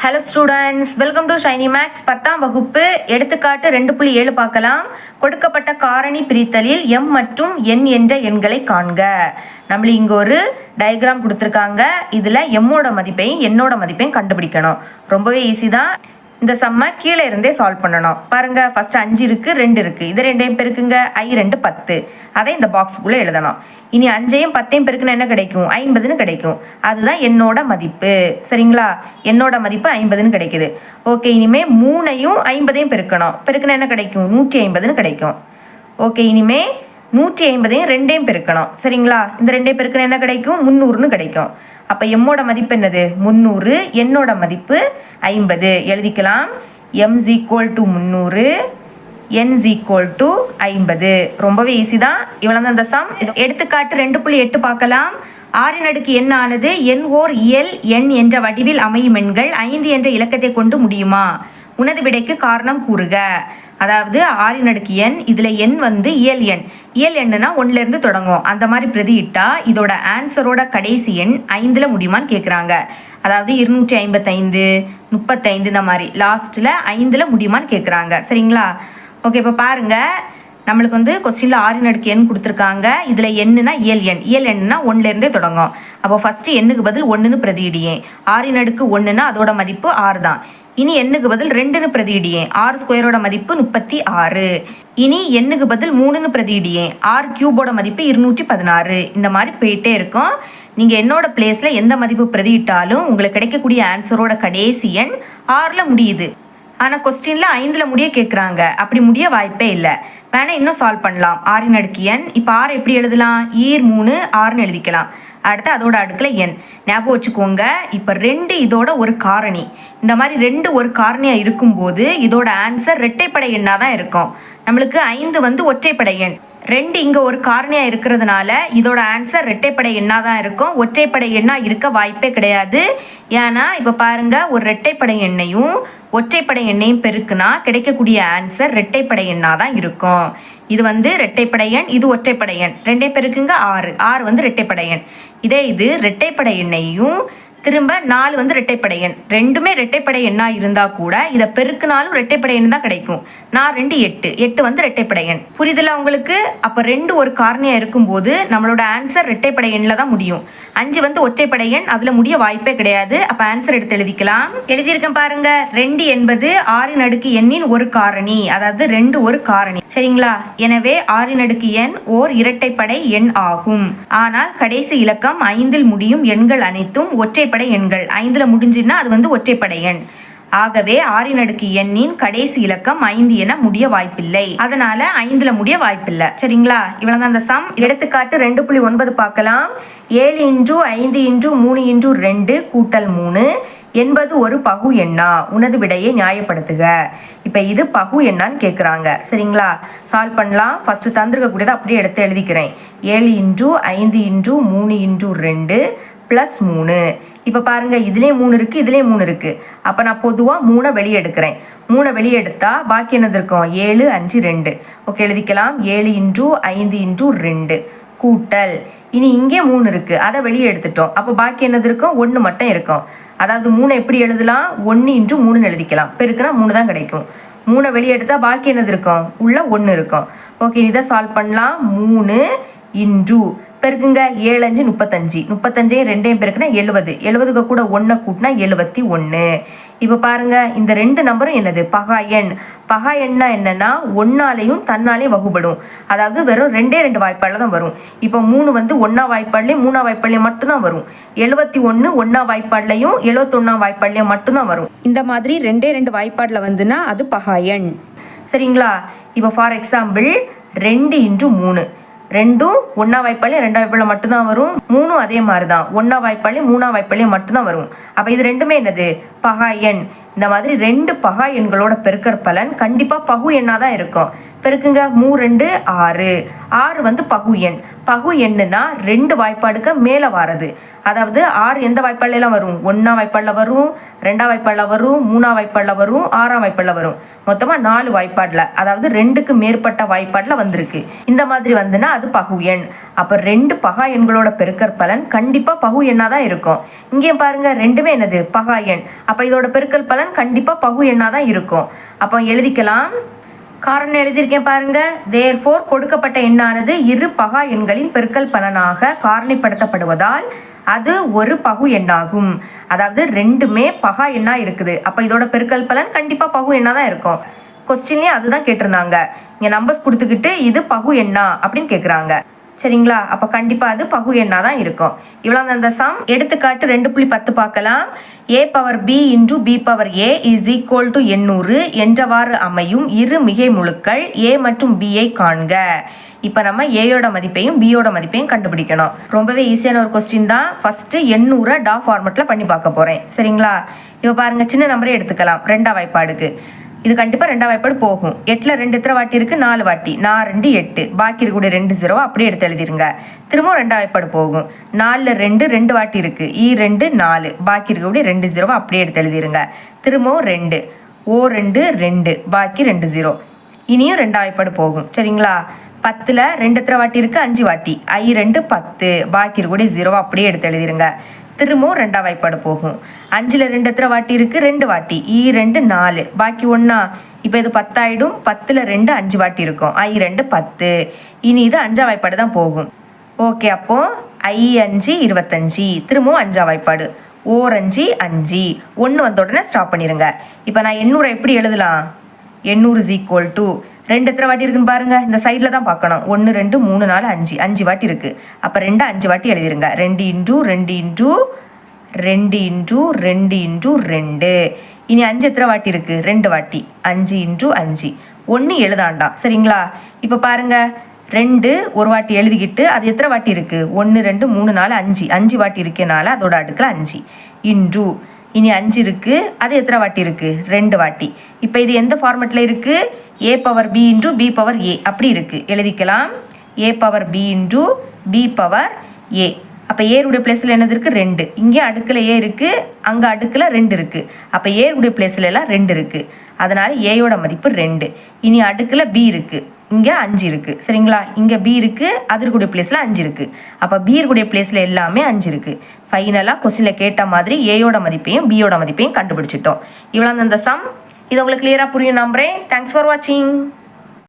Hello students welcome to shiny max பத்தாம் வகுப்பு. எடுத்துக்காட்டு ரெண்டு புள்ளி ஏழு பார்க்கலாம். கொடுக்கப்பட்ட காரணி பிரித்தலில் எம் மற்றும் என் என்ற எண்களை காண்க. நம்மள இங்கே ஒரு டயக்ராம் கொடுத்துருக்காங்க. இதில் எம்மோட மதிப்பையும் என்னோட மதிப்பையும் கண்டுபிடிக்கணும். ரொம்பவே ஈஸி தான். இந்த சம்மை கீழே இருந்தே சால்வ் பண்ணணும். பாருங்க ஃபர்ஸ்ட் அஞ்சு இருக்கு ரெண்டு இருக்கு. இது ரெண்டையும் பெருக்குங்க. ஐ ரெண்டு பத்து. அதை இந்த பாக்ஸுக்குள்ளே எழுதணும். இனி அஞ்சையும் பத்தையும் பெருக்குனா என்ன கிடைக்கும்? ஐம்பதுன்னு கிடைக்கும். அதுதான் என்னோட மதிப்பு. சரிங்களா? என்னோட மதிப்பு ஐம்பதுன்னு கிடைக்குது. ஓகே இனிமே மூணையும் ஐம்பதையும் பெருக்கணும். பெருக்குனா என்ன கிடைக்கும்? நூற்றி ஐம்பதுன்னு கிடைக்கும். ஓகே இனிமே நூற்றி ஐம்பதையும் ரெண்டையும் பெருக்கணும். சரிங்களா? இந்த ரெண்டையும் பெருக்கணும் என்ன கிடைக்கும்? முந்நூறுன்னு கிடைக்கும். அப்போ எம்மோட மதிப்பு என்னது? முந்நூறு. என்னோட மதிப்பு ஐம்பது. எழுதிக்கலாம். எம்ஸ் ஈக்குவல் டு முந்நூறு. என் ஈக்குவல் டு ஐம்பது. ரொம்பவே ஈஸி தான். இவ்வளோ தான் இந்த சம் எடுத்துக்காட்டு ரெண்டு புள்ளி எட்டு பார்க்கலாம். ஆறின் அடுக்கு எண் ஆனது? என் ஓர் இயல் எண் என்ற வடிவில் அமையும் எண்கள் ஐந்து என்ற இலக்கத்தை கொண்டு முடியுமா? உனது விடைக்கு காரணம் கூறுக. அதாவது ஆறின் அடுக்கு எண் இதில் எண் வந்து இயல் எண். இயல் எண்ணுனா ஒன்றுலேருந்து தொடங்கும். அந்த மாதிரி பிரதியிட்டா இதோட ஆன்சரோட கடைசி எண் ஐந்தில் முடியுமான்னு கேட்குறாங்க அதாவது இருநூற்றி ஐம்பத்தைந்து முப்பத்தைந்து இந்த மாதிரி லாஸ்ட்டில் ஐந்தில் முடியுமான்னு கேட்குறாங்க சரிங்களா? ஓகே இப்போ பாருங்கள் நம்மளுக்கு வந்து கொஸ்டினில் ஆறின் அடுக்கு எண் கொடுத்துருக்காங்க. இதில் எண்ணுனா இயல் எண். இயல் எண்ணுனா ஒன்றுலேருந்தே தொடங்கும். அப்போ ஃபஸ்ட்டு எண்ணுக்கு பதில் ஒன்றுன்னு பிரதியிடியேன் ஆறின் அடுக்கு ஒன்றுனா அதோட மதிப்பு ஆறு தான் இனி எண்ணுக்கு பதில் ரெண்டுன்னு பிரதியிடியேன் ஆறு ஸ்கொயரோட மதிப்பு முப்பத்தி ஆறு. இனி எண்ணுக்கு பதில் மூணுன்னு பிரதியிடியேன் ஆறு கியூபோட மதிப்பு இருநூற்றி பதினாறு. இந்த மாதிரி போயிட்டே இருக்கும். நீங்கள் என்னோட பிளேஸில் எந்த மதிப்பு பிரதியிட்டாலும் உங்களுக்கு கிடைக்கக்கூடிய ஆன்சரோட கடைசி எண் ஆறில் முடியுது. ஆனால் கொஸ்டினில் ஐந்தில் முடிய கேட்குறாங்க அப்படி முடிய வாய்ப்பே இல்லை. வேணால் இன்னும் சால்வ் பண்ணலாம். ஆறின் அடுக்கு எண். இப்போ ஆறு எப்படி எழுதலாம்? ஈர் மூணு ஆறுன்னு எழுதிக்கலாம். அடுத்து அதோட அடுக்கில் எண். ஞாபகம் வச்சுக்கோங்க இப்போ ரெண்டு இதோட ஒரு காரணி. இந்த மாதிரி ரெண்டு ஒரு காரணியாக இருக்கும்போது இதோட ஆன்சர் இரட்டைப்படை எண்ணாக தான் இருக்கும். நம்மளுக்கு ஐந்து வந்து ஒற்றைப்படை எண். ரெண்டு இங்கே ஒரு காரணியாக இருக்கிறதுனால இதோட ஆன்சர் ரெட்டைப்படை எண்ணாக தான் இருக்கும். ஒற்றைப்படை எண்ணாக இருக்க வாய்ப்பே கிடையாது. ஏன்னா இப்போ பாருங்கள் ஒரு ரெட்டைப்படை எண்ணையும் ஒற்றைப்படை எண்ணையும் பெருக்குனா கிடைக்கக்கூடிய ஆன்சர் ரெட்டைப்படை எண்ணாக தான் இருக்கும். இது வந்து ரெட்டைப்படை எண் இது ஒற்றைப்படை எண். ரெண்டே பெருக்குங்க ஆறு. ஆறு வந்து ரெட்டைப்படை எண். இதே இது ரெட்டைப்படை எண்ணையும் திரும்ப நாலு வந்து ரெட்டைப்படை எண் ரெண்டுமே ரெட்டைப்படை எண்ணாக இருந்தால் கூட இதை பெருக்குனாலும் ரெட்டைப்படை எண் தான் கிடைக்கும். நான் ரெண்டு எட்டு. எட்டு வந்து ரெட்டைப்படை எண் புரியுதுல உங்களுக்கு? அப்போ ரெண்டு ஒரு காரணியாக இருக்கும்போது நம்மளோட ஆன்சர் ரெட்டைப்படை எண்ணில் தான் முடியும். அஞ்சு வந்து ஒற்றைப்படை எண் அதில் முடிய வாய்ப்பே கிடையாது. அப்போ ஆன்சர் எடுத்து எழுதிக்கலாம். எழுதியிருக்கேன் பாருங்க. ரெண்டு என்பது ஆறின் அடுக்கு எண்ணின் ஒரு காரணி. அதாவது ரெண்டு ஒரு காரணி. சரிங்களா? எனவே ஆறின் அடுக்கு எண் ஓர் இரட்டைப்படை எண் ஆகும். ஆனால் கடைசி இலக்கம் ஐந்தில் முடியும் எண்கள் அனைத்தும் ஒற்றைப்படை எண்கள். ஐந்தில் முடிஞ்சுன்னா அது வந்து ஒற்றைப்படை எண். ஆகவே ஆறின் அடுக்கு எண்ணின் கடைசி இலக்கம் ஐந்து என முடிய வாய்ப்பில்லை. அதனால ஐந்துல முடிய வாய்ப்பில்லை. சரிங்களா? இவ்வளவு தான் அந்த சம் எடுத்துக்காட்டு ரெண்டு புள்ளி ஒன்பது பார்க்கலாம். ஏழு இன்று ஐந்து இன்று மூணு இன்று ரெண்டு கூட்டல் மூணு என்பது ஒரு பகு எண்ணா? உனது விடையை நியாயப்படுத்துக. இப்போ இது பகு எண்ணான்னு கேட்குறாங்க சரிங்களா? சால்வ் பண்ணலாம். ஃபஸ்ட்டு தந்திருக்கக்கூடியதை அப்படியே எடுத்து எழுதிக்கிறேன். ஏழு இன்று ஐந்து இன்று மூணு இன்று ரெண்டு ப்ளஸ் மூணு. இப்போ பாருங்கள் இதுலேயும் மூணு இருக்குது இதுலேயும் மூணு இருக்குது அப்போ நான் பொதுவாக மூணை வெளியே எடுக்கிறேன் மூணை வெளியே எடுத்தால் பாக்கி என்னது இருக்கும்? ஏழு அஞ்சு ரெண்டு. ஓகே எழுதிக்கலாம். ஏழு இன்ட்டு ஐந்து இன்ட்டு ரெண்டு. கூட்டல். இனி இங்கே மூணு இருக்குது அதை வெளியே எடுத்துட்டோம் அப்போ பாக்கி என்னது இருக்கும்? ஒன்று மட்டும் இருக்கும். அதாவது மூணை எப்படி எழுதலாம்? ஒன்று இன்ட்டு மூணுன்னு எழுதிக்கலாம். பெருக்குனா மூணு தான் கிடைக்கும். மூணை வெளியே எடுத்தால் பாக்கி என்னது இருக்கும்? உள்ளே ஒன்று இருக்கும். ஓகே இதை சால்வ் பண்ணலாம். மூணு இன்ட்டு பெருக்குங்க ஏழு அஞ்சு முப்பத்தஞ்சு. முப்பத்தஞ்சையும் ரெண்டையும் பெருக்குனா எழுபது எழுபதுக்கு கூட ஒன்றை கூட்டினா எழுபத்தி ஒன்று இப்போ பாருங்கள் இந்த ரெண்டு நம்பரும் என்னது? பகா எண். பகா எண்ணா என்னென்னா ஒன்னாலையும் தன்னாலையும் வகுப்படும் அதாவது வெறும் ரெண்டே ரெண்டு வாய்ப்பாடில் தான் வரும். இப்போ மூணு வந்து ஒன்றா வாய்ப்பாட்லேயும் மூணா வாய்ப்பாட்லேயும் மட்டும்தான் வரும். எழுபத்தி ஒன்று ஒன்றா வாய்ப்பாட்லையும் எழுபத்தொன்னா வாய்ப்பாட்லேயும் மட்டும்தான் வரும். இந்த மாதிரி ரெண்டே ரெண்டு வாய்ப்பாடில் வந்துன்னா அது பகா எண். சரிங்களா? இப்போ ஃபார் எக்ஸாம்பிள் ரெண்டு இன்ட்டு மூணு. ரெண்டும் ஒன்றா வாய்ப்பாளி ரெண்டா வாய்ப்பாளி மட்டும்தான் வரும். மூணும் அதே மாதிரி தான் ஒன்றா வாய்ப்பாளி மூணா வாய்ப்பாளையும் மட்டும்தான் வரும். அப்போ இது ரெண்டுமே என்னது? பகா எண். இந்த மாதிரி ரெண்டு பகா எண்களோட பெருக்கற் பலன் கண்டிப்பாக பகு எண்ணாக தான் இருக்கும். பெருக்குங்க மூ ரெண்டு ஆறு. ஆறு வந்து பகு எண். பகு எண்ணுனா ரெண்டு வாய்ப்பாடுக்கு மேலே வாரது. அதாவது ஆறு எந்த வாய்ப்பாடலாம் வரும்? ஒன்றாம் வாய்ப்பாடில் வரும் ரெண்டாம் வாய்ப்பாடில் வரும் மூணாம் வாய்ப்பாடில் வரும் ஆறாம் வாய்ப்பாடில் வரும். மொத்தமாக நாலு வாய்ப்பாடில் அதாவது ரெண்டுக்கு மேற்பட்ட வாய்ப்பாடில் வந்திருக்கு. இந்த மாதிரி வந்துன்னா அது பகு எண். அப்போ ரெண்டு பகா எண்களோட பெருக்கற் பலன் கண்டிப்பாக பகு எண்ணாக தான் இருக்கும். இங்கேயும் பாருங்கள் ரெண்டுமே என்னது? பகா எண். அப்போ இதோட பெருக்கல் பலன் கண்டிப்பாக பகு எண்ணாக தான் இருக்கும். அப்போ எழுதிக்கலாம். காரணம் எழுதியிருக்கேன் பாருங்க. தேர் ஃபோர் கொடுக்கப்பட்ட எண்ணானது இரு பகா எண்களின் பெருக்கல் பலனாக காரணிப்படுத்தப்படுவதால் அது ஒரு பகு எண்ணாகும். அதாவது ரெண்டுமே பகா எண்ணா இருக்குது. அப்போ இதோட பெருக்கல் பலன் கண்டிப்பாக பகு எண்ணா தான் இருக்கும். கொஸ்டின்லேயே அதுதான் கேட்டிருந்தாங்க. இங்கே நம்பர்ஸ் கொடுத்துக்கிட்டு இது பகு எண்ணா அப்படின்னு கேட்குறாங்க சரிங்களா? அப்போ கண்டிப்பாக அது பகு எண்ணா தான் இருக்கும். இவ்வளோ அந்த சம் எடுத்துக்காட்டு ரெண்டு புள்ளி பத்து பார்க்கலாம். A power B into B power A is equal to எண்ணூறு என்றவாறு அமையும் இரு மிகை முழுக்கள் ஏ மற்றும் பியை காண்க. இப்போ நம்ம ஏயோட மதிப்பையும் பியோட மதிப்பையும் கண்டுபிடிக்கணும். ரொம்பவே ஈஸியான ஒரு கொஸ்டின் தான். ஃபஸ்ட்டு எண்ணூறை டா ஃபார்மெட்டில் பண்ணி பார்க்க போகிறேன் சரிங்களா? இப்போ பாருங்கள் சின்ன நம்பரே எடுத்துக்கலாம். ரெண்டாம் வாய்ப்பாடுக்கு. இது கண்டிப்பாக ரெண்டாம் வாய்ப்பாடு போகும். எட்டில் ரெண்டு எத்தனை வாட்டி இருக்குது நாலு வாட்டி. நான் ரெண்டு எட்டு. பாக்கி இருக்கக்கூடிய ரெண்டு ஜீரோ அப்படியே எடுத்து எழுதிருங்க. திரும்பவும் ரெண்டாம் வாய்ப்பாடு போகும். நாலில் ரெண்டு ரெண்டு வாட்டி இருக்குது ஈ ரெண்டு நாலு. பாக்கி இருக்கக்கூடிய ரெண்டு ஜீரோ அப்படியே எடுத்து எழுதிருங்க. திரும்பவும் ரெண்டு. ஓ ரெண்டு ரெண்டு. பாக்கி ரெண்டு ஜீரோ இனியும் ரெண்டாம் வாய்ப்பாடு போகும். சரிங்களா? பத்தில் ரெண்டு எத்தனை வாட்டி இருக்குது அஞ்சு வாட்டி. ஐ ரெண்டு பத்து. பாக்கி இருக்கக்கூடிய ஜீரோ அப்படியே எடுத்து எழுதிருங்க. திரும்பவும் ரெண்டாம் வாய்ப்பாடு போகும். அஞ்சில் ரெண்டு எத்தனை வாட்டி இருக்குது ரெண்டு வாட்டி. ஈ ரெண்டு நாலு. பாக்கி ஒன்றா இப்போ இது பத்தாயிடும். பத்தில் ரெண்டு அஞ்சு வாட்டி இருக்கும். ஐ ரெண்டு பத்து. இனி இது அஞ்சா வாய்ப்பாடு தான் போகும். ஓகே அப்போது ஐ அஞ்சு இருபத்தஞ்சி. திரும்பவும் அஞ்சா வாய்ப்பாடு. ஓர் அஞ்சு ஒன்று வந்த உடனே ஸ்டாப் பண்ணிடுங்க இப்போ நான் எண்ணூறை எப்படி எழுதலாம்? எண்ணூறு இஸ் ஈக்குவல் டு ரெண்டு எத்தனை வாட்டி இருக்குன்னு பாருங்க. இந்த சைடில் தான் பார்க்கணும். ஒன்று ரெண்டு மூணு நாலு அஞ்சு. அஞ்சு வாட்டி இருக்குது அப்போ ரெண்டு அஞ்சு வாட்டி எழுதிருங்க. ரெண்டு இன்டூ ரெண்டு இன்டூ ரெண்டு இன்டூ ரெண்டு இன்டூ ரெண்டு. இனி அஞ்சு எத்தனை வாட்டி இருக்குது ரெண்டு வாட்டி. அஞ்சு இன்டூ அஞ்சு. ஒன்று எழுதாண்டாம். சரிங்களா? இப்போ பாருங்க. ரெண்டு ஒரு வாட்டி எழுதிக்கிட்டு அது எத்தனை வாட்டி இருக்குது ஒன்று ரெண்டு மூணு நாலு அஞ்சு. அஞ்சு வாட்டி இருக்கனால அதோட அடுக்கில் அஞ்சு. இன்டூ. இனி அஞ்சு இருக்குது அது எத்தனை வாட்டி இருக்குது ரெண்டு வாட்டி. இப்போ இது எந்த ஃபார்மெட்டில் இருக்குது A power B into B power A அப்படி இருக்குது எழுதிக்கலாம். A power B into B power A அப்போ ஏருடைய பிளேஸில் என்னது இருக்குது ரெண்டு. இங்கே அடுக்கில் ஏ இருக்குது அங்கே அடுக்கில் ரெண்டு இருக்குது அப்போ ஏருடைய பிளேஸில் எல்லாம் ரெண்டு இருக்குது அதனால் ஏயோட மதிப்பு ரெண்டு. இனி அடுக்கில் பி இருக்குது இங்கே அஞ்சு இருக்குது சரிங்களா? இங்கே பி இருக்குது அது பிளேஸில் அஞ்சு இருக்குது அப்போ பி இருக்கக்கூடிய பிளேஸில் எல்லாமே அஞ்சு இருக்குது ஃபைனலாக கொஸ்டினில் கேட்ட மாதிரி ஏயோட மதிப்பையும் பியோட மதிப்பையும் கண்டுபிடிச்சிட்டோம். இவ்வளோ அந்த சம் இது உங்களுக்கு கிளியராக புரியும் நம்புறேன். தேங்க்ஸ் ஃபார் வாட்சிங்